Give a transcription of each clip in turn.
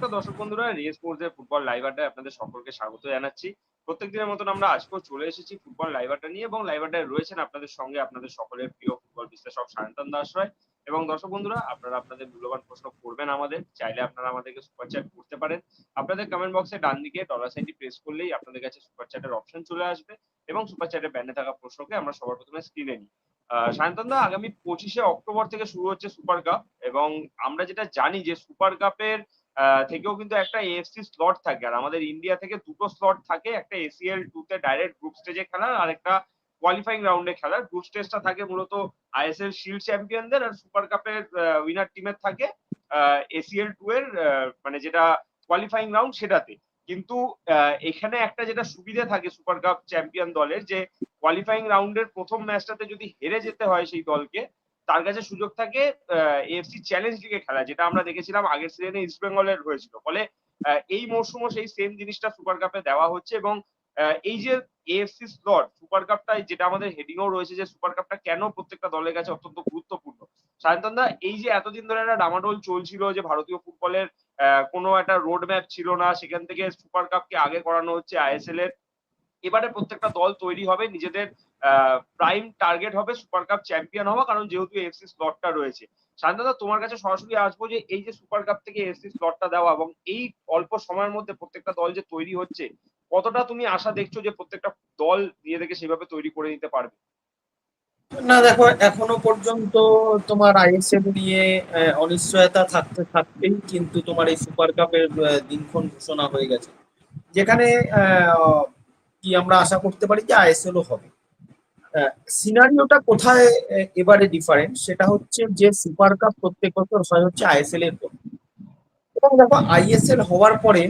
নমস্কার দর্শক বন্ধুরা রিয়ে স্পোর্টস এর ফুটবল লাইভ আড্ডায় আপনাদের সকলকে স্বাগত জানাচ্ছি। প্রত্যেক দিনের মতন আমরা আজকেও চলে এসেছি ফুটবল লাইভ আড্ডা নিয়ে এবং লাইভ আড্ডায় রয়েছেন আপনাদের সঙ্গে আপনাদের সকলের প্রিয় ফুটবল বিশ্লেষক সায়ন্তন দাস রায়। এবং দর্শক বন্ধুরা আপনারা আপনাদের মূল্যবান প্রশ্ন করবেন আমাদের চাইলে আপনারা আমাদেরকে সুপার চ্যাট করতে পারেন। আপনাদের কমেন্ট বক্সে ডান দিকে ডলার সাইনটি প্রেস করলেই আপনাদের কাছে সুপার চ্যাটের অপশন চলে আসবে এবং সুপার চ্যাটের ব্যান্ডে থাকা প্রশ্নকে আমরা সবার প্রথমে স্ক্রিনে নিই। আহ, সায়ন্তন দা আগামী পঁচিশে অক্টোবর থেকে শুরু হচ্ছে সুপার কাপ এবং আমরা যেটা জানি যে সুপার কাপের থেকেও কিন্তু একটা এএফসি স্লট থাকে। আর আমাদের ইন্ডিয়া থেকে দুটো স্লট থাকে, একটা এসিএল টু তে ডাইরেক্ট গ্রুপ স্টেজে খেলার, আর একটা কোয়ালিফাইং রাউন্ডে খেলার। গ্রুপ স্টেজটা থাকে মূলত আইএসএল শিল্ড চ্যাম্পিয়নদের আর সুপার কাপের উইনার টিমের থাকে এসিএল টু এর মানে যেটা কোয়ালিফাইং রাউন্ড সেটাতে। কিন্তু এখানে একটা যেটা সুবিধা থাকে সুপার কাপ চ্যাম্পিয়ন দলের যে কোয়ালিফাইং রাউন্ডের প্রথম ম্যাচটাতে যদি হেরে যেতে হয় সেই দলকে তার কাছে সুযোগ থাকে এএফসি চ্যালেঞ্জ লিগে খেলা, যেটা আমরা দেখেছিলাম আগের সিজনে ইস্ট বেঙ্গলের হয়েছিল। ফলে এই মরশুমও সেই সেম জিনিসটা সুপার কাপে দেওয়া হচ্ছে এবং এই যে এএফসি স্লট সুপার কাপটা যেটা আমাদের হেডিংও রয়েছে যে সুপার কাপটা কেন প্রত্যেকটা দলের কাছে অত্যন্ত গুরুত্বপূর্ণ? সায়ন্তন দা, এই যে এতদিন ধরে একটা ডামাডোল চলছিল যে ভারতীয় ফুটবলের কোনো একটা রোড ম্যাপ ছিল না, সেখান থেকে সুপার কাপকে আগে করানো হচ্ছে আইএসএল এর, এবারে প্রত্যেকটা দল তৈরি হবে, নিজেদের প্রাইম টার্গেট হবে সুপার কাপ চ্যাম্পিয়ন হওয়া, কারণ যেহেতু এফসি স্লটটা রয়েছে। শান্তদা, তোমার কাছে সরাসরি আসব যে, এই যে সুপার কাপ থেকে এফসি স্লটটা দেওয়া এবং এই অল্প সময়ের মধ্যে প্রত্যেকটা দল যে তৈরি হচ্ছে, কতটা তুমি আশা দেখছ যে প্রত্যেকটা দল নিজেদেরকে সেভাবে তৈরি করে নিতে পারবে? না, দেখো, এখনও পর্যন্ত তোমার আইএসএল নিয়ে অনিশ্চয়তা থাকতে থাকতেই কিন্তু তোমার এই সুপার কাপের দিনক্ষণ ঘোষণা হয়ে গেছে। যেখানে কি আমরা আশা করতে পারি যে আইএসএলও হবে। সিনারিওটা কোথায় এবারে ডিফারেন্ট সেটা হচ্ছে যে সুপার কাপ প্রত্যেক বছর হয় হচ্ছে আইএসএল এর পর। এবং দেখো আইএসএল হওয়ার পরে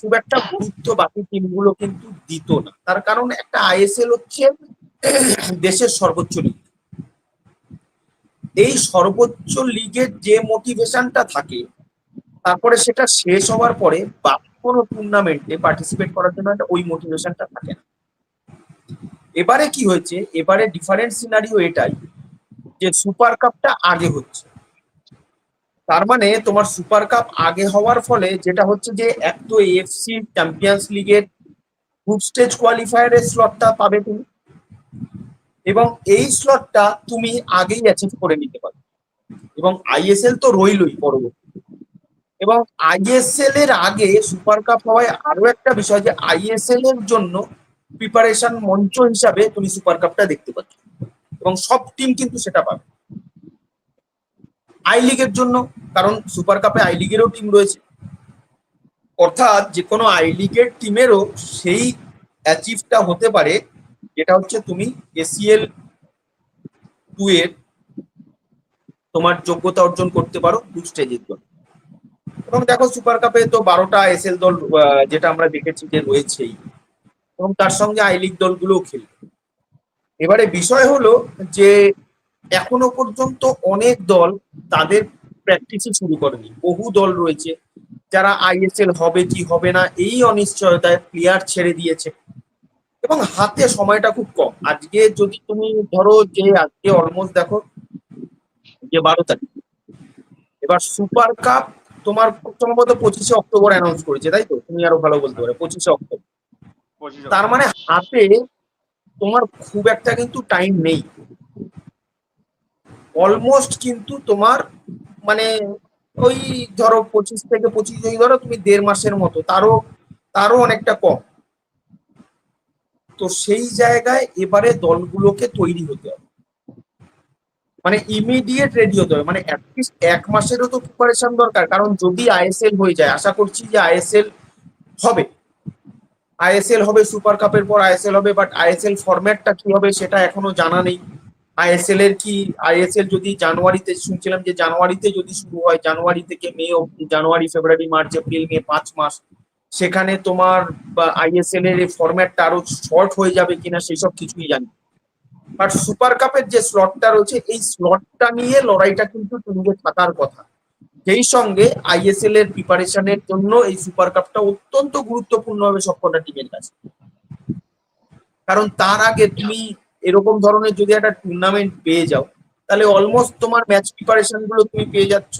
খুব একটা গুরুত্ব বাকি টিমগুলো কিন্তু দিত না। তার কারণ একটা আইএসএল হচ্ছে দেশের সর্বোচ্চ লিগ এই সর্বোচ্চ লিগের যে মোটিভেশনটা থাকে, তারপরে সেটা শেষ হওয়ার পরে বাকি কোনো টুর্নামেন্টে পার্টিসিপেট করার জন্য ওই মোটিভেশনটা থাকে না। এবারে কি হয়েছে? এবারে ডিফারেন্ট সিনারিও এটাই যে সুপার কাপটা আগে হচ্ছে। তার মানে তোমার সুপার কাপ আগে হওয়ার ফলে যেটা হচ্ছে যে এক তো এএফসি চ্যাম্পিয়ন্স লিগের গ্রুপ স্টেজ কোয়ালিফায়ারের স্লটটা পাবে তুমি এবং এই স্লটটা তুমি আগেই অ্যাচিভ করে নিতে পারো। এবং আইএসএল তো রইলই পরবর্তী এবং আইএসএল এর আগে সুপার কাপ হওয়ায় আরও একটা বিষয় যে আইএসএল এর জন্য প্রিপারেশন মঞ্চ হিসাবে তুমি সুপার কাপটা দেখতে পাচ্ছ। এবং সব টিম কিন্তু সেটা পাবে। আই লিগের জন্য, কারণ সুপার কাপে আই লিগেরও টিম রয়েছে। অর্থাৎ যে কোনো আই লিগের টিমেরও সেই অ্যাচিভটা হতে পারে, যেটা হচ্ছে তুমি এসিএল টু এর তোমার যোগ্যতা অর্জন করতে পারো দু স্টেজের জন্য। এবং দেখো সুপার কাপে তো বারোটা এসএল দল যেটা আমরা দেখেছি যে রয়েছেই। এবং তার সঙ্গে আই লিগ দলগুলোও খেলবে। এবারে বিষয় হলো যে, এখনও পর্যন্ত অনেক দল তাদের প্র্যাকটিসই শুরু করেনি। বহু দল রয়েছে যারা আইএসএল হবে কি হবে না, এই অনিশ্চয়তায় প্লেয়ার ছেড়ে দিয়েছে। এবং হাতে সময়টা খুব কম। আজকে যদি তুমি ধরো যে আজকে অলমোস্ট দেখো, যে বারো তারিখ। এবার সুপার কাপ তোমার সম্ভবত পঁচিশে অক্টোবর অ্যানাউন্স করেছে, তাই তো? তুমি আরও ভালো বলতে পারো, পঁচিশে অক্টোবর। তার মানে হাতে তোমার খুব একটা কিন্তু টাইম নেই। অলমোস্ট কিন্তু তোমার মানে ওই ধরো পঁচিশ থেকে পঁচিশ ওই ধরো তুমি দেড় মাসের মতো, তারও তারও অনেকটা কম। তো সেই জায়গায় এবারে দলগুলোকে তৈরি হতে হবে। মানে ইমিডিয়েট রেডি হতে হবে। মানে এক মাসেরও তো প্রিপারেশন দরকার। কারণ যদি আইএসএল হয়ে যায়, আশা করছি যে আইএসএল হবে। আইএসএল হবে সুপার কাপের পর আইএসএল হবে বাট আইএসএল ফরম্যাটটা কি হবে সেটা এখনও জানা নেই। আইএসএল এর কি, আইএসএল যদি জানুয়ারিতে শুনছিলাম যে জানুয়ারিতে যদি শুরু হয়, জানুয়ারি থেকে মে অব্দি জানুয়ারি, ফেব্রুয়ারি, মার্চ, এপ্রিল, মে পাঁচ মাস, সেখানে তোমার আইএসএল এর ফরম্যাটটা আরও শর্ট হয়ে যাবে কিনা সেসব কিছুই জানি বাট সুপার কাপের যে স্লটটা রয়েছে, এই স্লটটা নিয়ে লড়াইটা কিন্তু তোমাদের থাকার কথা। সেই সঙ্গে আইএসএল এর প্রিপারেশনের জন্য এই সুপার কাপটা অত্যন্ত গুরুত্বপূর্ণ হবে সবকটা টিমের কাছে। কারণ তার আগে তুমি এরকম ধরনের যদি একটা টুর্নামেন্ট পেয়ে যাও, তাহলে অলমোস্ট তোমার ম্যাচ প্রিপারেশনগুলো তুমি পেয়ে যাচ্ছ।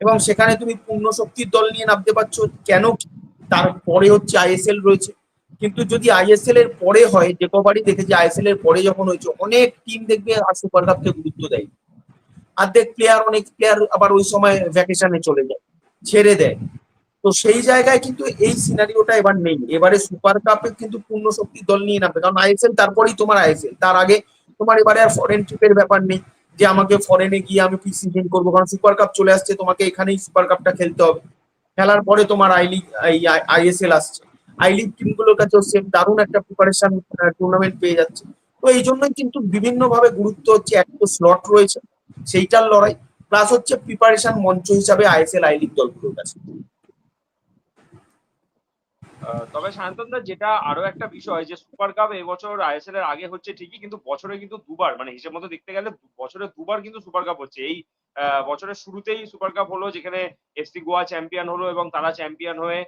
এবং সেখানে তুমি পূর্ণ শক্তির দল নিয়ে নামতে পারছ, কেন? তারপরে হচ্ছে আইএসএল রয়েছে। কিন্তু যদি আইএসএল এর পরে হয় যে কবারই দেখেছি আইএসএল এর পরে যখন হয়েছে, অনেক টিম দেখবে আর সুপার কাপকে গুরুত্ব দেয় অর্ধেক প্লেয়ার অনেক প্লেয়ার আবার ওই সময় ভ্যাকেশনে চলে যায়, ছেড়ে দেয়। তো সেই জায়গায় কিন্তু এই সিনারিওটা এবার নেই। এবারে সুপার কাপে কিন্তু পূর্ণ শক্তির দল নিয়ে নামবে। কারণ আইএসএল তারপরেই তোমার আইএসএল তার আগে তোমার এবারে আর ফরেন ট্রিপের ব্যাপার নেই যে আমাকে ফরেনে গিয়ে আমি কি সিজন করব। কারণ সুপার কাপ চলে আসছে, তোমাকে এখানেই সুপার কাপটা খেলতে হবে। খেলার পরে তোমার আই লিগ আইএসএল আসছে। আই লিগ টিমগুলোর কাছেও সেম দারুণ একটা প্রিপারেশন টুর্নামেন্ট পেয়ে যাচ্ছে। তো এই জন্যই কিন্তু বিভিন্নভাবে গুরুত্ব হচ্ছে এক তো স্লট রয়েছে। সেইটার লড়াই প্লাস হচ্ছে প্রিপারেশন মঞ্চ হিসাবে আইএসএল আই লিগ দলগুলোর কাছে। তবে সায়ন্তনদা, যেটা আরও একটা বিষয় যে সুপার কাপ এবছর আইএসএল এর আগে হচ্ছে ঠিকই, কিন্তু বছরে কিন্তু দুবার মানে হিসেব মতো দেখতে গেলে বছরে দুবার কিন্তু সুপার কাপ হচ্ছে। এই বছরের শুরুতেই সুপার কাপ হলো, যেখানে এফসি গোয়া চ্যাম্পিয়ন হলো এবং তারা চ্যাম্পিয়ন হয়ে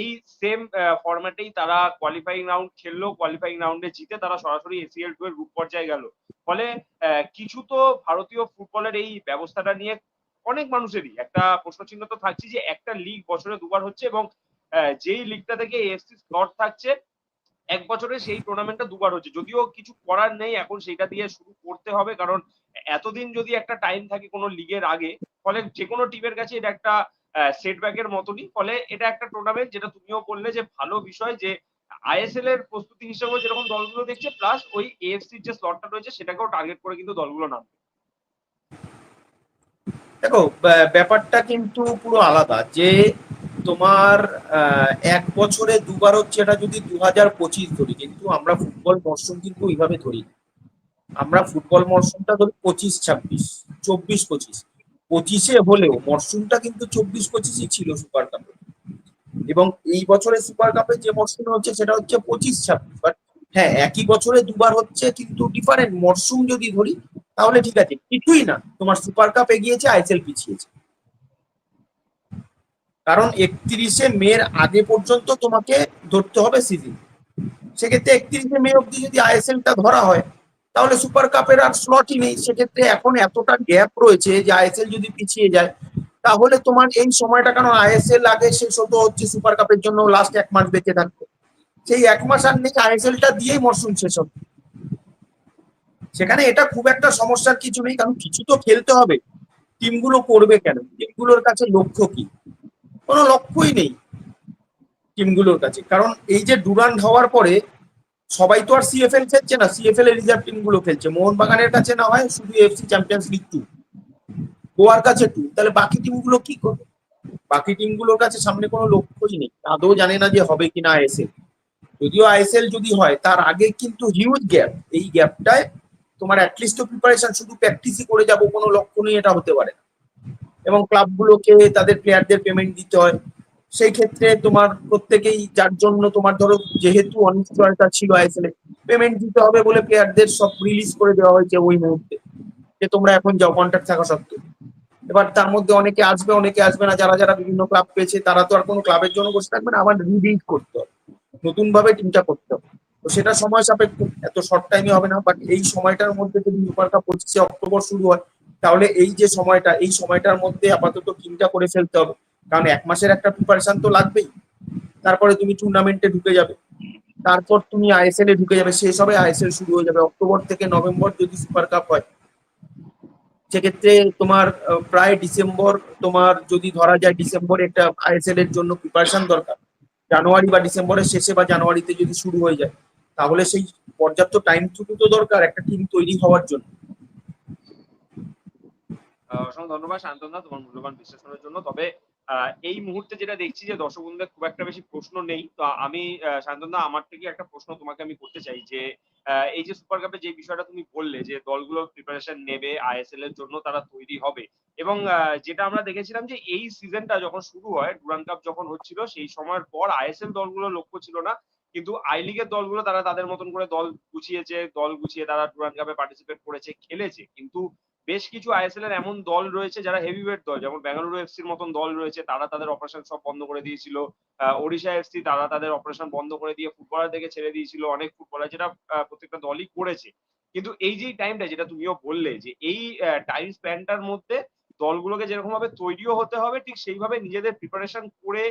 এই সেম ফরম্যাটেই তারা কোয়ালিফাইং রাউন্ড খেললো কোয়ালিফাইং রাউন্ডে জিতে তারা সরাসরি এসিএল টু এর গ্রুপ পর্যায়ে গেল। ফলে কিছু তো ভারতীয় ফুটবলের এই ব্যবস্থাটা নিয়ে অনেক মানুষেরই একটা প্রশ্ন চিহ্ন তো থাকছে যে একটা লিগ বছরে দুবার হচ্ছে এবং যেই লিগটা থেকে এফসি স্লট থাকছে, এক বছরে সেই টুর্নামেন্টটা দুবার হচ্ছে। যদিও কিছু করার নেই, এখন সেটা দিয়ে শুরু করতে হবে, কারণ এতদিন যদি একটা টাইম থাকে কোনো লিগের আগে, ফলে যে কোনো টিমের কাছে এটা একটা সেটব্যাকের মতনই। ফলে এটা একটা টুর্নামেন্ট যেটা তুমিও বললে যে ভালো বিষয় যে আইএসএল এর প্রস্তুতি হিসেবে যেরকম দলগুলো দেখছে প্লাস ওই এএফসি যে স্লটটা রয়েছে, সেটাকেও টার্গেট করে কিন্তু দলগুলো নামবে। দেখো, ব্যা- ব্যাপারটা কিন্তু পুরো আলাদা। যে তোমার এক বছরে দুবার হচ্ছে এটা যদি দু হাজার পঁচিশ ধরি কিন্তু আমরা ফুটবল মরশুম কিন্তু ওইভাবে ধরি। আমরা ফুটবল মরশুমটা ধরি পঁচিশ, ছাব্বিশ, চব্বিশ, পঁচিশ। পঁচিশে হলেও মরশুমটা কিন্তু চব্বিশ, পঁচিশই ছিল সুপার কাপে। এবং এই বছরে সুপার কাপে যে মরশুম হচ্ছে সেটা হচ্ছে পঁচিশ, ছাব্বিশ। বাট হ্যাঁ একই বছরে দুবার হচ্ছে কিন্তু ডিফারেন্ট মরশুম যদি ধরি, তাহলে ঠিক আছে, কিছুই না। তোমার সুপার কাপ এগিয়েছে, আইএসএল পিছিয়েছে। কারণ একত্রিশে মের আগে পর্যন্ত তোমাকে ধরতে হবে সিজন সেক্ষেত্রে একত্রিশে মে অব্দি যদি আইএসএলটা ধরা হয়, তাহলে সুপার কাপের আর স্লটই নেই। সেক্ষেত্রে এখন এতটা গ্যাপ রয়েছে যে আইএসএল যদি পিছিয়ে যায়, তাহলে তোমার এই সময়টা কারণ আইএসএল আগে শেষ হতো হচ্ছে সুপার কাপের জন্য লাস্ট এক মাস বেঁচে থাকতো? সেই এক মাস আর নেই, আইএসএলটা দিয়েই মরশুম শেষ হতো সেখানে এটা খুব একটা সমস্যার কিছু নেই, কারণ কিছু তো খেলতে হবে। টিমগুলো করবে কেন? টিমগুলোর কাছে লক্ষ্য কি? কোনো লক্ষ্যই নেই টিমগুলোর কাছে। কারণ এই যে ডুরান্ড হওয়ার পরে সবাই তো আর সিএফএল খেলছে না সিএফএল এর রিজার্ভ টিমগুলো খেলছে। মোহনবাগানের কাছে না হয় শুধু এফসি চ্যাম্পিয়ন্স লিগ টু গোয়ার কাছে টু তাহলে বাকি টিমগুলো কি করবে? বাকি টিমগুলোর কাছে সামনে কোনো লক্ষ্যই নেই। আদৌ জানে না যে হবে কিনা আইএসএল যদিও আইএসএল যদি হয়, তার আগে কিন্তু হিউজ গ্যাপ এই গ্যাপটায় তোমার অ্যাটলিস্ট প্রিপারেশন শুধু প্র্যাকটিসই করে যাব, কোনো লক্ষ্য নেই এটা হতে পারে না। এবং ক্লাবগুলোকে তাদের প্লেয়ারদের পেমেন্ট দিতে হয়। সেই ক্ষেত্রে তোমার প্রত্যেকেই, যার জন্য তোমার ধরো যেহেতু অনিশ্চয়তা ছিল আইএসএল পেমেন্ট দিতে হবে বলে প্লেয়ারদের সব রিলিজ করে দেওয়া হয়েছে ওই মুহূর্তে। যে তোমরা এখন যাও কন্ট্রাক্ট থাকা সত্ত্বেও। এবার তার মধ্যে অনেকে আসবে অনেকে আসবে না। যারা যারা বিভিন্ন ক্লাব পেয়েছে, তারা তো আর কোনো ক্লাবের জন্য বসে থাকবে না। আবার রিবিল্ড করতে হবে। নতুন ভাবে টিমটা করতে হবে। তো সেটা সময় সাপেক্ষ। এত শর্ট টাইমে হবে না। বাট এই সময়টার মধ্যে যদি সুপার কাপ পঁচিশে অক্টোবর শুরু হয় তাহলে এই যে সময়টা, এই সময়টার মধ্যে আপাতত টিমটা করে ফেলতে হবে। কারণ এক মাসের একটা প্রিপারেশন তো লাগবেই। তারপরে তুমি টুর্নামেন্টে ঢুকে যাবে। তারপর তুমি আইএসএল এ ঢুকে যাবে। শেষ হবে আইএসএল শুরু হয়ে যাবে। অক্টোবর থেকে নভেম্বর যদি সুপার কাপ হয়, সেক্ষেত্রে তোমার প্রায় ডিসেম্বর তোমার যদি ধরা যায় ডিসেম্বরে একটা আইএসএল এর জন্য প্রিপারেশন দরকার। জানুয়ারি বা ডিসেম্বরের শেষে বা জানুয়ারিতে যদি শুরু হয়ে যায়, তাহলে সেই পর্যাপ্ত টাইম টুকু তো দরকার একটা টিম তৈরি হওয়ার জন্য। অসংখ্য ধন্যবাদ শান্তনদা তোমার মূল্যবান বিশ্লেষণের জন্য। তবে এই মুহূর্তে যেটা দেখছি যে দর্শক বন্ধুদের খুব একটা বেশি প্রশ্ন নেই তো আমি আহ, শান্তনদা আমার থেকে একটা প্রশ্ন তোমাকে আমি করতে চাই যে এই যে সুপার কাপে যে বিষয়টা তুমি বললে যে দলগুলো প্রিপারেশন নেবে আইএসএল এর জন্য তারা তৈরি হবে এবং যেটা আমরা দেখেছিলাম যে এই সিজনটা যখন শুরু হয় ডুরান কাপ যখন হচ্ছিল সেই সময়ের পর আইএসএল দলগুলো লক্ষ্য ছিল না কিন্তু আই লিগের দলগুলো তারা তাদের মতন করে দল গুছিয়েছে দল গুছিয়ে তারা ডুরান কাপে পার্টিসিপেট করেছে খেলেছে কিন্তু বেশ কিছু আইএসএল এর এমন দল রয়েছে যারা হেভি হেভিওয়েট দল, যেমন বেঙ্গালুরু এফসির মতন দল রয়েছে, তারা তাদের অপারেশন সব বন্ধ করে দিয়েছিল। ওড়িশা এফসি তারা তাদের অপারেশন বন্ধ করে দিয়ে ফুটবলার ফুটবলারদেরকে ছেড়ে দিয়েছিল। অনেক ফুটবলার যেটা প্রত্যেকটা দলই করেছে। কিন্তু এই যে টাইমটা যেটা তুমিও বললে যে এই টাইম স্প্যানটার মধ্যে দলগুলোকে যেরকম ভাবে তৈরিও হতে হবে, ঠিক সেইভাবে নিজেদের প্রিপারেশন করে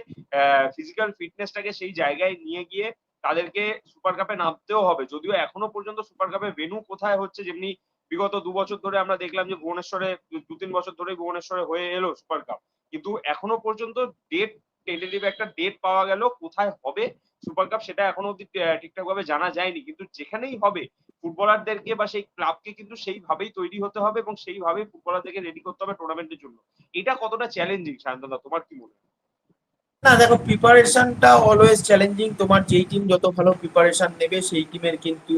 ফিজিক্যাল ফিটনেসটাকে সেই জায়গায় নিয়ে গিয়ে তাদেরকে সুপার কাপে নামতেও হবে। যদিও এখনও পর্যন্ত সুপার কাপে ভেনু কোথায় হচ্ছে, যেমনি বিগত দু বছর ধরে আমরা দেখলাম যে ভুবনেশ্বরে, দু তিন বছর ধরে ভুবনেশ্বরে হয়ে এলো সুপার কাপ। কিন্তু এখনও পর্যন্ত ডেট টেন্টেটিভ একটা ডেট পাওয়া গেল, কোথায় হবে সুপার কাপ সেটা এখনও অব্দি ঠিকঠাক ভাবে জানা যায়নি। কিন্তু যেখানেই হবে, ফুটবলারদেরকে বা সেই ক্লাবকে কিন্তু সেইভাবেই তৈরি হতে হবে এবং সেইভাবেই ফুটবলারদেরকে রেডি করতে হবে টুর্নামেন্টের জন্য। এটা কতটা চ্যালেঞ্জিং সায়ন্তদা? তোমার কি মনে হয়? না, দেখো প্রিপারেশনটা অলওয়েজ চ্যালেঞ্জিং তোমার যেই টিম যত ভালো প্রিপারেশন নেবে, সেই টিমের কিন্তু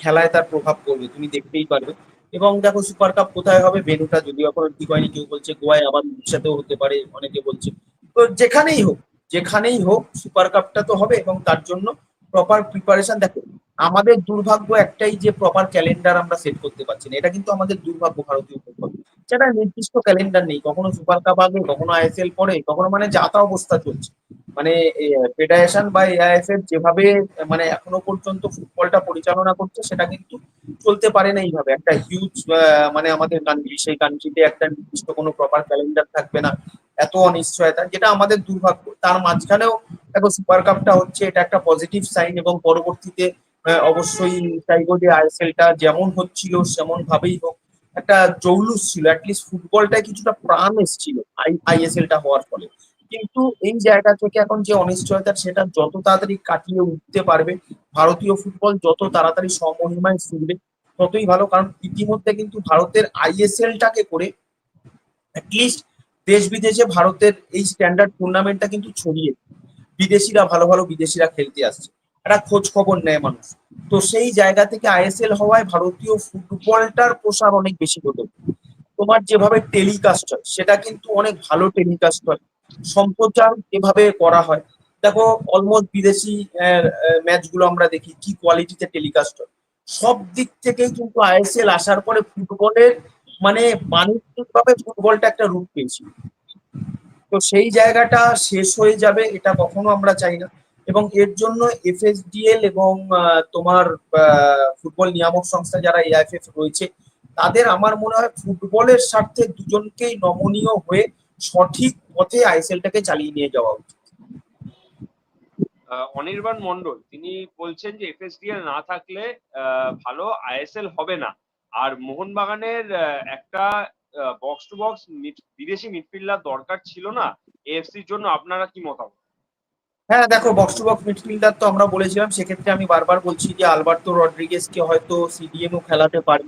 খেলায় তার প্রভাব পড়বে, তুমি দেখতেই পারবে। এবং দেখো সুপার কাপ কোথায় হবে? ভেনুটা যদিও এখনও ঠিক হয়নি কেউ বলছে গোয়ায়, আবার উড়িষ্যাতেও হতে পারে, অনেকে বলছে। তো যেখানেই হোক যেখানেই হোক সুপার কাপটা তো হবে, এবং তার জন্য প্রপার প্রিপারেশন দেখো, আমাদের দুর্ভাগ্য একটাই যে প্রপার ক্যালেন্ডার আমরা সেট করতে পারছি না। এটা কিন্তু আমাদের দুর্ভাগ্য ভারতীয় ফুটবল সেটা নির্দিষ্ট ক্যালেন্ডার নেই। কখনো সুপার কাপ আগে কখনো আইএসএল পরে কখনো মানে যাতা অবস্থা চলছে। মানে ফেডারেশন বা এআইএফএফ যেভাবে মানে এখনও পর্যন্ত ফুটবলটা পরিচালনা করছে, সেটা কিন্তু চলতে পারে না এইভাবে। একটা হিউজ মানে আমাদের কান্ট্রি সেই কান্ট্রিতে একটা নির্দিষ্ট কোনো প্রপার ক্যালেন্ডার থাকবে না, এত অনিশ্চয়তা, যেটা আমাদের দুর্ভাগ্য। তার মাঝখানেও দেখো সুপার কাপটা হচ্ছে, এটা একটা পজিটিভ সাইন এবং পরবর্তীতে অবশ্যই চাইব যে আইএসএলটা যেমন হচ্ছিল, সেমন ভাবেই হোক, একটা জৌলুস ছিল। অ্যাটলিস্ট ফুটবলটায় কিছুটা প্রাণ এসেছিল আইএসএলটা হওয়ার ফলে। কিন্তু এই জায়গা থেকে এখন যে অনিশ্চয়তা, সেটা যত তাড়াতাড়ি কাটিয়ে উঠতে পারবে, ভারতীয় ফুটবল যত তাড়াতাড়ি সমহিমায় ফিরবে ততই ভালো। কারণ ইতিমধ্যে কিন্তু ভারতের আইএসএলটাকে করে অ্যাটলিস্ট দেশ বিদেশে ভারতের এই স্ট্যান্ডার্ড টুর্নামেন্টটা কিন্তু ছড়িয়ে বিদেশিরা ভালো ভালো বিদেশিরা খেলতে আসছে। একটা খোঁজ খবর নেয় মানুষ। তো সেই জায়গা থেকে আইএসএল হওয়ায় ভারতীয় ফুটবলটার প্রসার অনেক বেশি হতো। তোমার যেভাবে টেলিকাস্ট হয়, সেটা কিন্তু অনেক ভালো টেলিকাস্ট হয়। সম্প্রচার এভাবে করা হয়। দেখো অলমোস্ট বিদেশি ম্যাচগুলো আমরা দেখি, কি কোয়ালিটিতে টেলিকাস্ট হয়। সব দিক থেকেই কিন্তু আইএসএল আসার পরে ফুটবলের মানে বাণিজ্যিকভাবে ফুটবলটা একটা রূপ পেয়েছি। তো সেই জায়গাটা শেষ হয়ে যাবে, এটা কখনো আমরা চাই না। এবং এর জন্য এফএসডিএল এবং তোমার ফুটবল নিয়ামক সংস্থা যারা এআইএফএফ রয়েছে, তাদের আমার মনে হয় ফুটবলের স্বার্থে দুজনকেই নমনীয় হয়ে সঠিক পথে আইএসএলটাকে চালিয়ে নিয়ে যাওয়া উচিত। অনির্বাণ মন্ডল তিনি বলছেন যে এফএসডিএল না থাকলে ভালো আইএসএল হবে না। আর মোহনবাগানের একটা বক্স টু বক্স বিদেশি মিডফিল্ডার দরকার ছিল না। এএফসির জন্য আপনারা কি মতামত? হ্যাঁ দেখো বক্স টু বক্স মিডফিল্ডার তো আমরা বলেছিলাম। সেক্ষেত্রে আমি বারবার বলছি যে আলবার্তো রড্রিগেজকে হয়তো সিডিএমও খেলাতে পারে।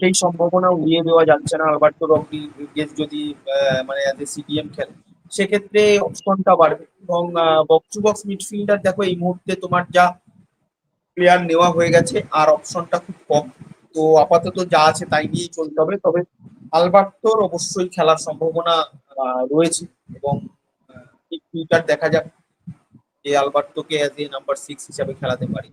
সেই সম্ভাবনা উড়িয়ে দেওয়া যাচ্ছে না। আলবার্তো রড্রিগেজ যদি মানে অ্যাজ এ সিডিএম খেলে। সেক্ষেত্রে অপশনটা বাড়বে এবং বক্স টু বক্স মিডফিল্ডার দেখো এই মুহূর্তে তোমার যা প্লেয়ার নেওয়া হয়ে গেছে আর অপশনটা খুব কম। তো আপাতত যা আছে তাই নিয়েই চলতে হবে। তবে আলবার্তোর অবশ্যই খেলার সম্ভাবনা রয়েছে এবং ফিউচার দেখা যাক যে আলবার্তোকে অ্যাজ এ নাম্বার সিক্স হিসাবে খেলাতে পারি।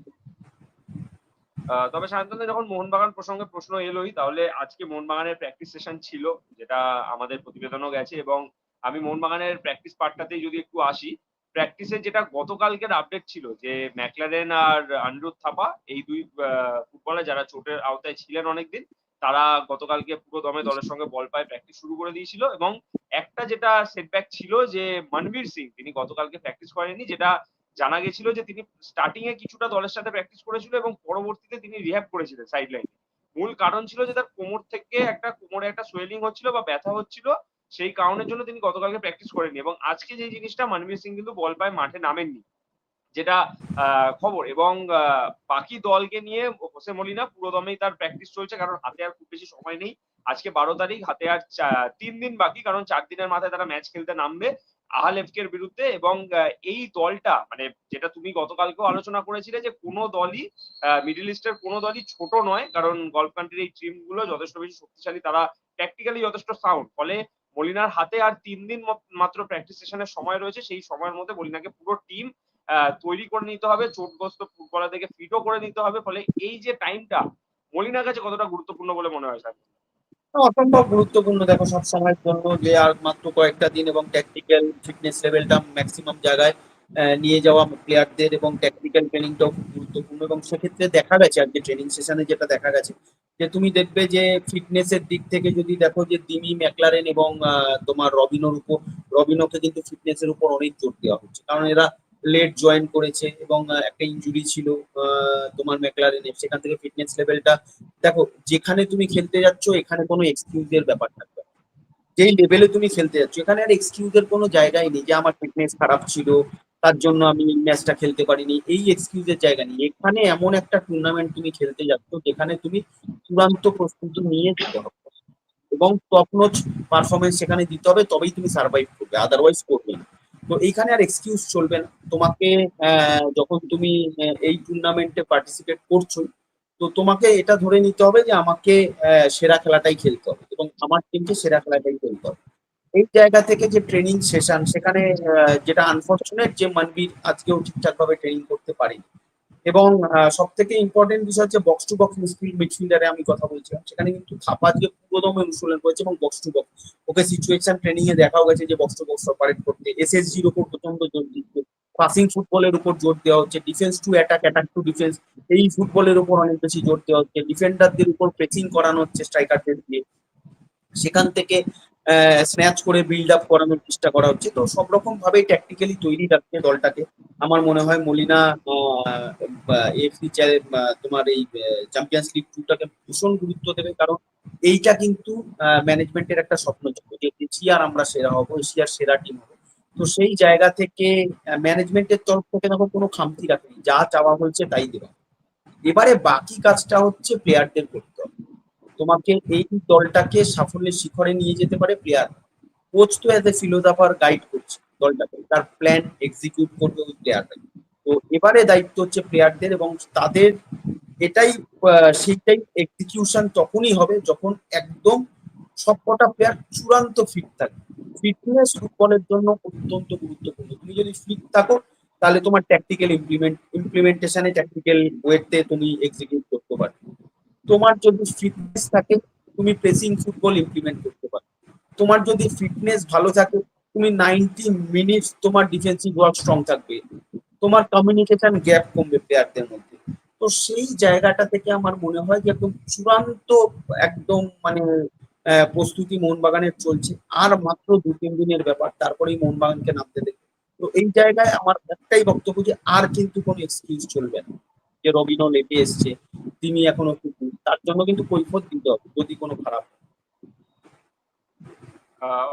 তবে সাধারণত যখন মোহনবাগান প্রসঙ্গে প্রশ্ন এলোই, তাহলে আজকে মোহনবাগানের প্র্যাকটিস সেশন ছিল, যেটা আমাদের প্রতিবেদনও গেছে এবং আমি মোহনবাগানের প্র্যাকটিস পার্টটাতেই যদি একটু আসি প্র্যাকটিসের যেটা গতকালকের আপডেট ছিল যে ম্যাকলারেন আর আনিরুদ্ধ থাপা এই দুই ফুটবলার যারা চোটের আওতায় ছিলেন অনেকদিন, তারা গতকালকে পুরো দমে দলের সঙ্গে বল পায় প্র্যাকটিস শুরু করে দিয়েছিল এবং একটা যেটা সেটব্যাক ছিল যে মনবীর সিং তিনি গতকালকে প্র্যাকটিস করেননি, যেটা জানা গেছিল যে তিনি স্টার্টিং এ কিছুটা দলের সাথে প্র্যাকটিস করেছিল এবং পরবর্তীতে তিনি রিহ্যাব করেছিলেন সাইড লাইনে মূল কারণ ছিল যে তার কোমর থেকে একটা, কোমরে একটা সোয়েলিং হচ্ছিল বা ব্যথা হচ্ছিল সেই কারণের জন্য তিনি গতকালকে প্র্যাকটিস করেননি এবং আজকে যে জিনিসটা মানবীর সিং কিন্তু বল পায় মাঠে নামেননি, যেটা খবর এবং বাকি দলকে নিয়ে হোসে মলিনা পুরো দমেই তার প্র্যাকটিস চলছে কারণ হাতে আর খুব বেশি সময় নেই। আজকে বারো তারিখ, হাতে আর তিন দিন বাকি কারণ চার দিনের মাথায় তারা ম্যাচ খেলতে নামবে আহালেফকের বিরুদ্ধে এবং এই দলটা মানে যেটা তুমি গতকালকেও আলোচনা করেছিলে যে কোনো দলই মিডল ইস্টের কোনো দলই ছোট নয়, কারণ গল্ফ কান্ট্রির এই টিমগুলো যথেষ্ট বেশি শক্তিশালী, তারা ট্যাকটিক্যালি যথেষ্ট সাউন্ড ফলে মলিনার হাতে আর তিন দিন মাত্র প্র্যাকটিস সেশনের সময় রয়েছে। সেই সময়ের মধ্যে মলিনাকে পুরো টিম তৈরি করে নিতে হবে। চোটগ্রস্ত ফুটবলার থেকে ফিটও করে নিতে হবে। ফলে এই যে টাইমটা মলিনার কাছে কতটা গুরুত্বপূর্ণ বলে মনে হয়, স্যার? অসম্ভব গুরুত্বপূর্ণ। দেখো, সব সময়ের জন্য যে আর মাত্র কয়েকটা দিন এবং ট্যাকটিক্যাল ফিটনেস লেভেলটা ম্যাক্সিমাম জায়গায় নিয়ে যাওয়া প্লেয়ারদের এবং ট্যাকটিক্যাল ট্রেনিংটাও খুব গুরুত্বপূর্ণ এবং সেক্ষেত্রে দেখা গেছে আজকে ট্রেনিং সেশনে যেটা দেখা গেছে, যে তুমি দেখবে যে ফিটনেসের দিক থেকে যদি দেখো যে দিমি ম্যাকলারেন এবং তোমার রবিনোর উপর, রবিনোকে কিন্তু ফিটনেসের উপর অনেক জোর দেওয়া হচ্ছে কারণ এরা লেট জয়েন করেছে এবং একটা ইঞ্জুরি ছিল তোমার ম্যাকলারেনের সেখান থেকে ফিটনেস লেভেলটা দেখো, যেখানে তুমি খেলতে যাচ্ছ, এখানে কোনো এক্সকিউজের ব্যাপার থাকবে। যেই লেভেলে তুমি খেলতে যাচ্ছ, এখানে আর এক্সকিউজের কোনো জায়গাই নেই যে আমার ফিটনেস খারাপ ছিল তার জন্য আমি ম্যাচটা খেলতে পারিনি। এই এক্সকিউজের জায়গা নেই। এখানে এমন একটা টুর্নামেন্ট তুমি খেলতে যাচ্ছ, যেখানে তুমি চূড়ান্ত প্রস্তুতি নিয়ে যেতে হবে এবং টপ পারফরমেন্স সেখানে দিতে হবে, তবেই তুমি সার্ভাইভ করবে আদারওয়াইজ করবে না। তো এইখানে আর এক্সকিউজ চলবে না। তোমাকে যখন তুমি এই টুর্নামেন্টে পার্টিসিপেট করছ, তো তোমাকে এটা ধরে নিতে হবে যে আমাকে সেরা খেলাটাই খেলতে হবে এবং আমার টিমকে সেরা খেলাটাই খেলতে হবে। এই জায়গা থেকে যে ট্রেনিং সেশন সেখানে যেটা আনফর্চুনেট যে মানবীর আজকেও ঠিকঠাক ভাবে ট্রেনিং করতে পারেনি। এবং সব থেকে ইম্পর্টেন্ট বিষয় হচ্ছে বক্স টু বক্স মিডফিল্ডারে আমি কথা বলছিলাম। সেখানে কিন্তু থাপা আজকে পুরোদম অনুশীলন করেছে এবং box to box okay situation training এ দেখাও গেছে যে বক্স টু বক্স অপারেট করতে। এসএসজির উপর প্রচণ্ড জোর দিচ্ছে। পাসিং ফুটবলের উপর জোর দেওয়া হচ্ছে। Defence to attack attack to defence এই ফুটবলের উপর অনেক বেশি জোর দেওয়া হচ্ছে। ডিফেন্ডারদের উপর প্রেসিং করানো হচ্ছে স্ট্রাইকারদের দিয়ে। সেখান থেকে স্ন্যাচ করে বিল্ড আপ করানোর চেষ্টা করা হচ্ছে। তো সব রকম ভাবেই ট্যাকটিক্যালি তৈরি রাখছে দলটাকে। আমার মনে হয় মলিনা এফসি তোমার এই চ্যাম্পিয়ন্স লিগ টুটাকে ভীষণ গুরুত্ব দেবে। কারণ এইটা কিন্তু ম্যানেজমেন্টের একটা স্বপ্ন ছিল যে এশিয়ার আমরা সেরা হব, এশিয়ার সেরা টিম হব। তো সেই জায়গা থেকে ম্যানেজমেন্টের তরফ থেকে দেখো কোনো খামতি রাখেনি। যা চাওয়া হয়েছে তাই দেওয়া। এবারে বাকি কাজটা হচ্ছে প্লেয়ারদের করতে। তোমাকে এই দলটাকে সাফল্যের শিখরে নিয়ে যেতে পারে প্লেয়ার। কোচ তো অ্যাজ এ ফিলোজাফার গাইড করছে দলটাকে। তার প্ল্যান এক্সিকিউট করবে ওই প্লেয়ারটা তো এবারে দায়িত্ব হচ্ছে প্লেয়ারদের এবং তাদের এটাই সেইটাই এক্সিকিউশন তখনই হবে যখন একদম সবকটা প্লেয়ার চূড়ান্ত ফিট থাকে। ফিটনেস ফুটবলের জন্য অত্যন্ত গুরুত্বপূর্ণ। তুমি যদি ফিট থাকো, তাহলে তোমার ট্যাকটিক্যাল ইমপ্লিমেন্ট ইমপ্লিমেন্টেশনে ট্যাকটিক্যাল ওয়েতে তুমি এক্সিকিউট করতে পারবে। তোমার যদি ফিটনেস থাকে, তুমি প্রেসিং ফুটবল ইমপ্লিমেন্ট করতে পারো। তোমার যদি ফিটনেস ভালো থাকে, তুমি নাইনটি মিনিটস তোমার ডিফেন্সিভ ওয়ার্ক স্ট্রং থাকবে। তোমার কমিউনিকেশন গ্যাপ কমবে প্লেয়ারদের মধ্যে। তো সেই জায়গাটা থেকে আমার মনে হয় যে একদম চূড়ান্ত একদম মানে প্রস্তুতি মোহনবাগানের চলছে। আর মাত্র দু তিন দিনের ব্যাপার, তারপরেই মোহনবাগানকে নামতে দেবে তো এই জায়গায় আমার একটাই বক্তব্য যে আর কিন্তু কোনো এক্সকিউজ চলবে না। যে রবিনো লেপে এসছে, তিনি এখনও তার জন্য কিন্তু কৈফত দিতে হবে, যদি কোনো খারাপ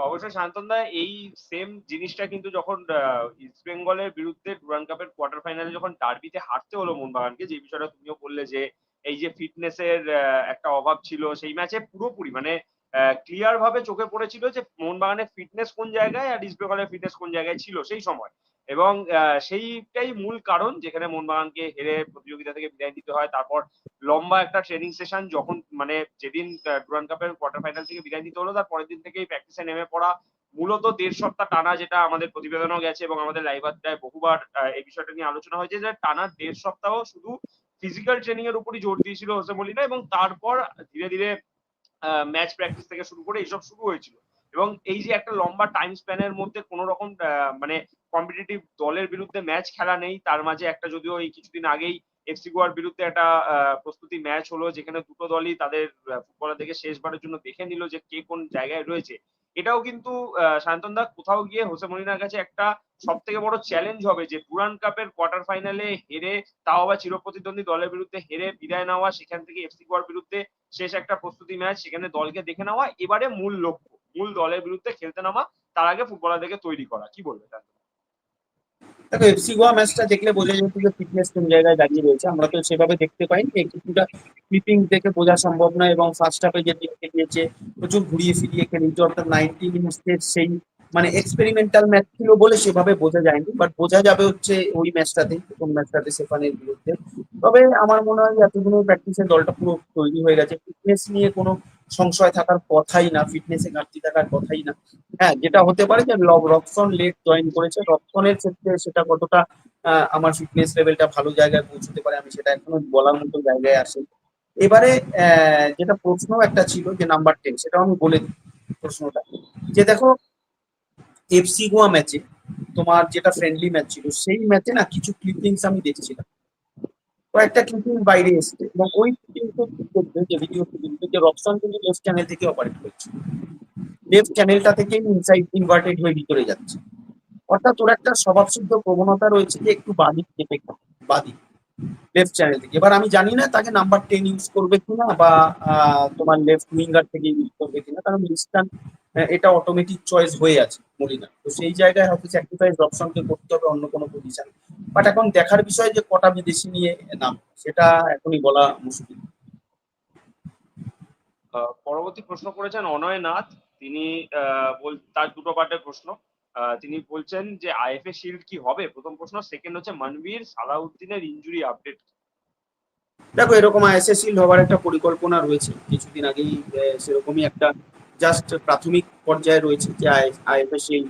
অবশ্যই শান্তনদা এই সেম জিনিসটা কিন্তু যখন ইস্ট বেঙ্গলের বিরুদ্ধে ডুরান কাপের কোয়ার্টার ফাইনালে যখন ডার্বিতে হারতে হলো মোহনবাগানকে, যে বিষয়টা তুমিও বললে যে এই যে ফিটনেসের একটা অভাব ছিল, সেই ম্যাচে পুরোপুরি মানে ক্লিয়ার ভাবে চোখে পড়েছিল যে মোহনবাগানের ফিটনেস কোন জায়গায় আর ইস্ট বেঙ্গলের ফিটনেস কোন জায়গায় ছিল সেই সময়। এবং সেইটাই মূল কারণ যেখানে মোহনবাগানকে হেরে প্রতিযোগিতা থেকে বিদায় নিতে হয়। তারপর লম্বা একটা ট্রেনিং সেশন যখন মানে যেদিন ডুরান কাপের কোয়ার্টার ফাইনাল থেকে বিদায় নিতে হলো, তার পরের দিন থেকেই প্র্যাকটিসে নেমে পড়া মূলত দেড় সপ্তাহ টানা যেটা আমাদের প্রতিবেদনও গেছে এবং আমাদের লাইভ আড্ডায় বহুবার এই বিষয়টা নিয়ে আলোচনা হয়েছে যে টানা দেড় সপ্তাহ শুধু ফিজিক্যাল ট্রেনিং এর উপরই জোর দিয়েছিল হোসে মলিনা এবং তারপর ধীরে ধীরে ম্যাচ প্র্যাকটিস থেকে শুরু করে এইসব শুরু হয়েছিল। এবং এই যে একটা লম্বা টাইম স্প্যানের মধ্যে কোনো রকম মানে কম্পিটিটিভ দলের বিরুদ্ধে ম্যাচ খেলা নেই। তার মাঝে একটা যদিও এই কিছুদিন আগেই এফসি গোয়ার বিরুদ্ধে একটা প্রস্তুতি ম্যাচ হলো যেখানে দুটো দলই তাদের ফুটবলার থেকে শেষবারের জন্য দেখে নিল যে কে কোন জায়গায় রয়েছে। এটাও কিন্তু আহ, শান্তন দা কোথাও গিয়ে হোসে মলিনার কাছে একটা সব থেকে বড় চ্যালেঞ্জ হবে যে ডুরান কাপের কোয়ার্টার ফাইনালে হেরে তাও আবার চিরপ্রতিদ্বন্দ্বী দলের বিরুদ্ধে হেরে বিদায় নেওয়া সেখান থেকে এফসি গোয়ার বিরুদ্ধে শেষ একটা প্রস্তুতি ম্যাচ সেখানে দলকে দেখে নেওয়া এবারে মূল লক্ষ্য মূল দলের বিরুদ্ধে খেলতে নামা তার আগে ফুটবলারদেরকে তৈরি করা। কি বলবে শান্তন? দেখো এফসি গোয়া ম্যাচটা দেখলে বোঝা যেত যে ফিটনেস কোন জায়গায় দাঁড়িয়ে রয়েছে। আমরা তো সেভাবে দেখতে পাইনি। কিছুটা ক্লিপিং দেখে বোঝা সম্ভব নয় এবং ফার্স্ট হাফে যে দেখতে গিয়েছে প্রচুর ঘুরিয়ে ফিরিয়ে খেলেছে, অর্থাৎ নাইনটি মিনিটসের সেই মানে এক্সপেরিমেন্টাল ম্যাচ ছিল বলে সেভাবে বোঝা যায়নি। বাট বোঝা যাবে হচ্ছে ওই ম্যাচটাতে প্রথম ম্যাচটাতে সেফানের বিরুদ্ধে। তবে আমার মনে হয় এতদিনের প্র্যাকটিসে দলটা পুরো তৈরি হয়ে গেছে। ফিটনেস নিয়ে কোনো সংশয় থাকার কথাই না ফিটনেসে ঘাটতি থাকার কথাই না। হ্যাঁ যেটা হতে পারে যে রবসন লেট জয়েন করেছে রবসনের ক্ষেত্রে সেটা কতটা আমার ফিটনেস লেভেলটা ভালো জায়গায় পৌঁছতে পারে আমি সেটা এখনও বলার মতো জায়গায় আসে। এবারে যেটা প্রশ্ন একটা ছিল যে নাম্বার টেন সেটাও আমি বলে দিই প্রশ্নটা। যে দেখো এফসি গোয়া ম্যাচে তোমার যেটা ফ্রেন্ডলি ম্যাচ ছিল, সেই ম্যাচে না কিছু ক্লিপিংস আমি দেখছিলাম। কয়েকটা কিন্তু বাইরে এসছে। এবং ওই দেখবে যে ভিডিও যে রপসন কিন্তু লেফট চ্যানেল থেকে অপারেট করছে লেফট চ্যানেলটা থেকে ইনসাইড ইনভার্টেড হয়ে ভিতরে যাচ্ছে। অর্থাৎ ওর একটা স্বভাবসিদ্ধ প্রবণতা রয়েছে যে একটু বাদিক চেপে বাদিক। লেফট চ্যানেল থেকে। এবার আমি জানি না তাকে নাম্বার টেন ইউজ করবে কিনা বা তোমার লেফট উইঙ্গার থেকে ইউজ করবে কিনা, কারণ ইনস্টান্ট এটা অটোমেটিক চয়েস হয়ে আছে মলিনা। তো সেই জায়গায় হয়তো স্যাক্রিফাইস অপশনকে করতে হবে অন্য কোনো পজিশন বাট এখন দেখার বিষয় যে কটা বিদেশি নিয়ে নাম, সেটা এখনই বলা মুশকিল। পরবর্তী প্রশ্ন করেছেন অনয় নাথ। তিনি তার দুটো পার্টের প্রশ্ন। তিনি বলছেন যে আইএফএ শিল্ড কি হবে? প্রথম প্রশ্ন। সেকেন্ড হচ্ছে, মানবীর সালাউদ্দিনের ইনজুরি আপডেট দেখো, এরকম আইএসএসিল হওয়ার একটা পরিকল্পনা রয়েছে। কিছুদিন আগেই সেরকমই একটা জাস্ট প্রাথমিক পর্যায়ে রয়েছে যে আইএফএসিল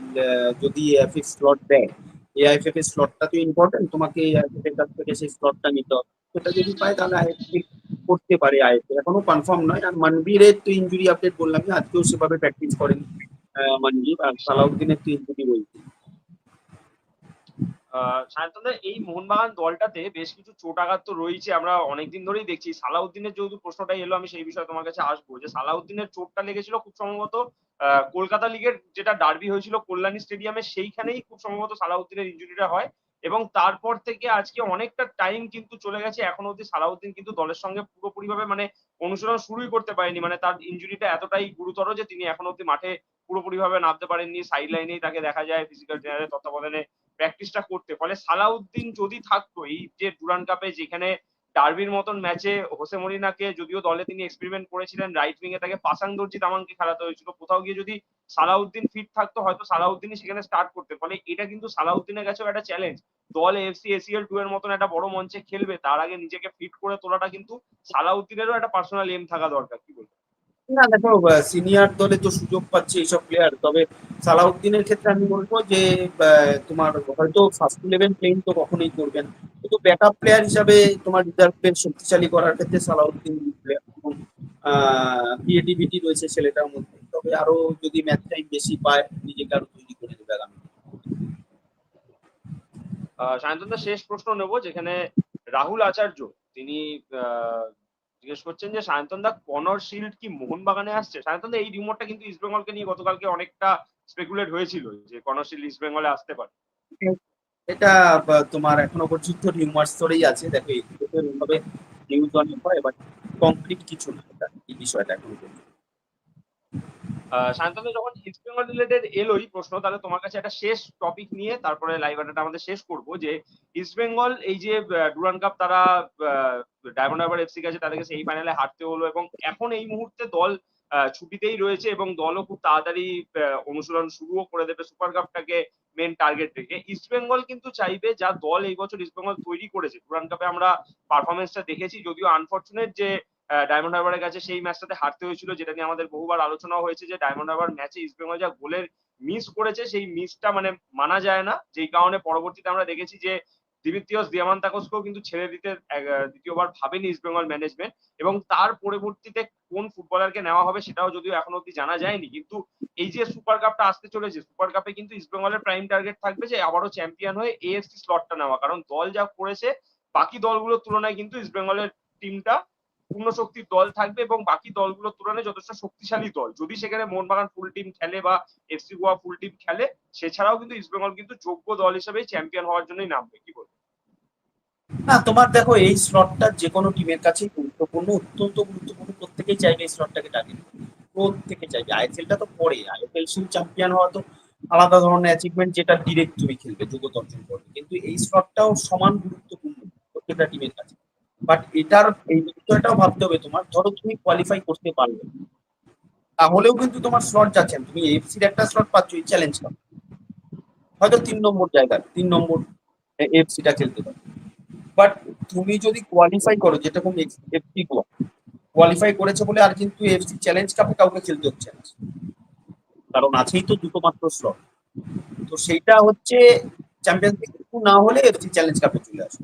যদি এআইএফএ স্লট দেয়। এআইএফএফ এর স্লটটা তো ইম্পর্টেন্ট তোমাকে এআইএফএফ এর কাছ থেকে সেই স্লটটা নিতে হবে। সেটা যদি পায়, তাহলে আইএফএ করতে পারে আইএফএ। এখনও কনফার্ম নয়। আর মানবীরের তো ইনজুরি আপডেট বললাম যে, আজকেও সেভাবে প্র্যাকটিস করেনি। মানবীর আর সালাউদ্দিনের তো ইনজুরি বলছি সায়ন্তন এই মোহনবাগান দলটাতে বেশ কিছু চোট আঘাত তো রয়েছে, আমরা অনেকদিন ধরেই দেখছি। সালাউদ্দিনের যেহেতু প্রশ্নটা এলো, আমি সেই বিষয়ে তোমার কাছে আসব। যে সালাউদ্দিনের চোটটা লেগেছিল খুব সম্ভবত কলকাতা লিগের যেটা ডার্বি হয়েছিল কল্যাণী স্টেডিয়ামে, সেইখানেই খুব সম্ভবত সালাউদ্দিনের ইঞ্জুরিটা হয়। এবং তারপর থেকে আজকে অনেকটা টাইম কিন্তু চলে গেছে, এখনও অব্দি সালাউদ্দিন কিন্তু দলের সঙ্গে পুরোপুরিভাবে মানে অনুশীলন শুরুই করতে পারেনি। মানে তার ইঞ্জুরিটা এতটাই গুরুতর যে তিনি এখনও অব্দি মাঠে পুরোপুরিভাবে নামতে পারেননি সাইড লাইনেই তাকে দেখা যায় ফিজিক্যাল ট্রেনারের তত্ত্বাবধানে প্র্যাকটিসটা করতে। ফলে সালাউদ্দিন যদি থাকতো, এই যে ডুরান কাপে যেখানে ডার্বির মতন ম্যাচে হোসে মরিনাকে যদিও দলে তিনি এক্সপেরিমেন্ট করেছিলেন রাইট উইং এ তাকে পাসাং দর্জি তামাংকে খেলাতে হয়েছিল। কোথাও গিয়ে যদি সালাউদ্দিন ফিট থাকতো, হয়তো সালাউদ্দিনই সেখানে স্টার্ট করতে। ফলে এটা কিন্তু সালাউদ্দিনের কাছেও একটা চ্যালেঞ্জ দল এফসি এসিএল টু এর মতন একটা বড় মঞ্চে খেলবে, তার আগে নিজেকে ফিট করে তোলাটা কিন্তু সালাউদ্দিনেরও একটা পার্সোনাল এম থাকা দরকার, কি বলব না, দেখো সিনিয়র দলে তো সুযোগ পাচ্ছে এইসব প্লেয়ার তবে সালাউদ্দিনের ক্ষেত্রে আমি বলব যে তোমার হয়তো ফার্স্ট ইলেভেন প্লেইং তো কখনোই করবেন কিন্তু ব্যাকআপ প্লেয়ার হিসাবে তোমার রিজার্ভকে শক্তিশালী করার ক্ষেত্রে সালাউদ্দিন ক্রিয়েটিভিটি রয়েছে ছেলেটার মধ্যে। তবে আরও যদি ম্যাচ টাইম বেশি পায়, নিজেকে আরও তৈরি করে দেবে আগামী সায়ন্তনদা শেষ প্রশ্ন নেব, যেখানে রাহুল আচার্য, তিনি জিজ্ঞেস করছেন যে সায়ন্তন দা কনর শিল্ড কি মোহনবাগানে আসছে? সায়ন্তন দা, এই রিমোটটা কিন্তু ইস্ট বেঙ্গলকে নিয়ে গতকালকে অনেকটা স্পেকুলেট হয়েছিল যে কনর শিল্ড ইস্ট বেঙ্গলে আসতে পারে। এটা তোমার এখনও পর্যন্ত রিউমার স্তরেই আছে। দেখো এইভাবে নিউজ অনেক হয় বাট কংক্রিট কিছু না। এই বিষয়টা এখনও পর্যন্ত। সায়ন্তনদা যখন ইস্ট বেঙ্গল রিলেটেড এলোই প্রশ্ন, তাহলে তোমার কাছে একটা শেষ টপিক নিয়ে তারপরে লাইভ আড্ডাটা আমাদের শেষ করব যে ইস্ট বেঙ্গল এই যে ডুরান কাপ তারা ডায়মন্ড হারবার এফসি কাছে তাদেরকে সেই ফাইনালে হারতে হলো এবং এখন এই মুহূর্তে দল ছুটিতেই রয়েছে এবং দলও খুব তাড়াতাড়ি অনুশীলন শুরুও করে দেবে সুপার কাপটাকে মেন টার্গেট রেখে। ইস্ট বেঙ্গল কিন্তু চাইবে যা দল এই বছর ইস্ট বেঙ্গল তৈরি করেছে। ডুরান কাপে আমরা পারফরমেন্সটা দেখেছি, যদিও আনফর্চুনেট যে ডায়মন্ড হারবারের কাছে সেই ম্যাচটাতে হারতে হয়েছিল, যেটা নিয়ে আমাদের বহুবার আলোচনা হয়েছে যে ডায়মন্ড হারবার ম্যাচে ইস্ট বেঙ্গল যা গোলের মিস করেছে, সেই মিসটা মানে মানা যায় না। যেই কারণে পরবর্তীতে আমরা দেখেছি যে দিমিত্রিয়স দিয়ামান্তাকসকেও কিন্তু ছেড়ে দিতে দ্বিতীয়বার ভাবেনি ইস্ট বেঙ্গল ম্যানেজমেন্ট এবং তার পরবর্তীতে কোন ফুটবলারকে নেওয়া হবে সেটাও যদিও এখনও অব্দি জানা যায়নি। কিন্তু এই যে সুপার কাপটা আসতে চলেছে সুপার কাপে কিন্তু ইস্ট বেঙ্গলের প্রাইম টার্গেট থাকবে যে আবারও চ্যাম্পিয়ন হয়ে এএফসি স্লটটা নেওয়া। কারণ দল যা করেছে, বাকি দলগুলোর তুলনায় কিন্তু ইস্ট বেঙ্গলের টিমটা পূর্ণ শক্তির দল থাকবে এবং বাকি দলগুলোর তুলনায় যথেষ্ট শক্তিশালী দল। যদি সেখানে মোহনবাগান ফুল টিম খেলে বা এফসি গোয়া ফুল টিম খেলে, সেছাড়াও কিন্তু ইস্টবেঙ্গল কিন্তু যোগ্য দল হিসেবে চ্যাম্পিয়ন হওয়ার জন্যই নামবে। কি বলব না, তোমার দেখো, এই স্লটটা যে কোনো টিমের কাছেই গুরুত্বপূর্ণ, অত্যন্ত গুরুত্বপূর্ণ। প্রত্যেকেই চাইবে এই স্লটটাকে টার্গেট প্রত্যেকে চাইবে। আইএসএলটা তো পরে আইএসএল শিল চ্যাম্পিয়ন হওয়া তো আলাদা ধরনের অ্যাচিভমেন্ট যেটা ডিরেক্ট তুমি খেলবে, যোগ্যতা অর্জন করবে। কিন্তু এই স্লটটাও সমান গুরুত্বপূর্ণ প্রত্যেকটা টিমের কাছে। বাট এটার, এই বিষয়টাও ভাবতে হবে তোমার। ধরো তুমি কোয়ালিফাই করতে পারবে তাহলেও কিন্তু তোমার স্লট যাচ্ছে না। তুমি এফসির একটা স্লট পাচ্ছ, এই চ্যালেঞ্জ চ্যালেঞ্জটা হয়তো তিন নম্বর জায়গা তিন নম্বর এফসিটা খেলতে পারো। বাট তুমি যদি কোয়ালিফাই করো, যেটা যেরকম এফসি গোয়া কোয়ালিফাই করেছে বলে আর কিন্তু এফসি চ্যালেঞ্জ কাপে কাউকে খেলতে হচ্ছে না। কারণ আছেই তো দুটো মাত্র স্লট তো সেইটা হচ্ছে চ্যাম্পিয়ন্স লিগ না হলে এফসি চ্যালেঞ্জ কাপে চলে আসে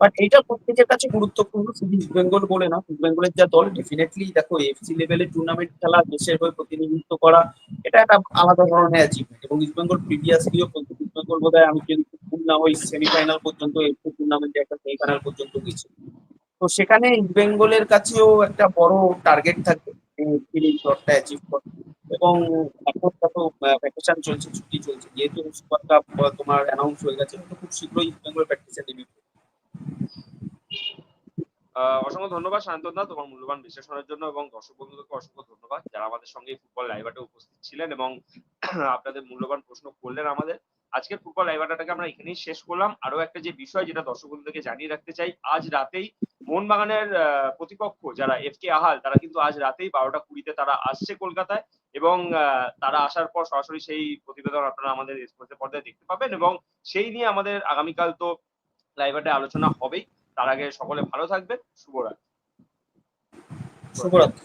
বাট এইটা প্রত্যেকের কাছে গুরুত্বপূর্ণ, শুধু ইস্ট বেঙ্গল বলে না ইস্ট বেঙ্গলের যা দল ডেফিনেটলি দেখো এফসি লেভেলে টুর্নামেন্ট খেলা, দেশের হয়ে প্রতিনিধিত্ব করা, এটা একটা আলাদা ধরনের অ্যাচিভমেন্ট এবং ইস্ট বেঙ্গল প্রিভিয়াসলিও ইস্ট বেঙ্গল বোধ হয় আমি যদি ভুল না ওই সেমিফাইনাল পর্যন্ত এফসি টুর্নামেন্টে একটা সেমিফাইনাল পর্যন্ত গেছে। তো সেখানে ইস্ট বেঙ্গলের কাছেও একটা বড় টার্গেট থাকবে এই শটটা অ্যাচিভ করা এবং এখন কত ভ্যাকেশন চলছে, ছুটি চলছে, যেহেতু সুপার কাপ তোমার অ্যানাউন্স হয়ে গেছে খুব শীঘ্রই ইস্ট বেঙ্গল প্র্যাকটিসে নেমে অসংখ্য ধন্যবাদ শান্তনদা তোমার মূল্যবান বিশ্লেষণের জন্য এবং দর্শক বন্ধুদেরকে অসংখ্য ধন্যবাদ যারা আমাদের সঙ্গে ফুটবল লাইভাটে উপস্থিত ছিলেন এবং আপনাদের মূল্যবান প্রশ্ন করলেন আমাদের। আজকের ফুটবল লাইভাটাকে আমরা এখানেই শেষ করলাম। আরও একটা যে বিষয় যেটা দর্শক বন্ধুদেরকে জানিয়ে রাখতে চাই, আজ রাতেই মোহনবাগানের প্রতিপক্ষ যারা এফ কে আহাল, তারা কিন্তু আজ রাতেই বারোটা কুড়িতে তারা আসছে কলকাতায় এবং তারা আসার পর সরাসরি সেই প্রতিবেদন আপনারা আমাদের পর্দায় দেখতে পাবেন এবং সেই নিয়ে আমাদের আগামীকাল তো লাইভাটে আলোচনা হবেই। তার আগে সকলে ভালো থাকবেন। শুভরাত্রি। শুভরাত্রি।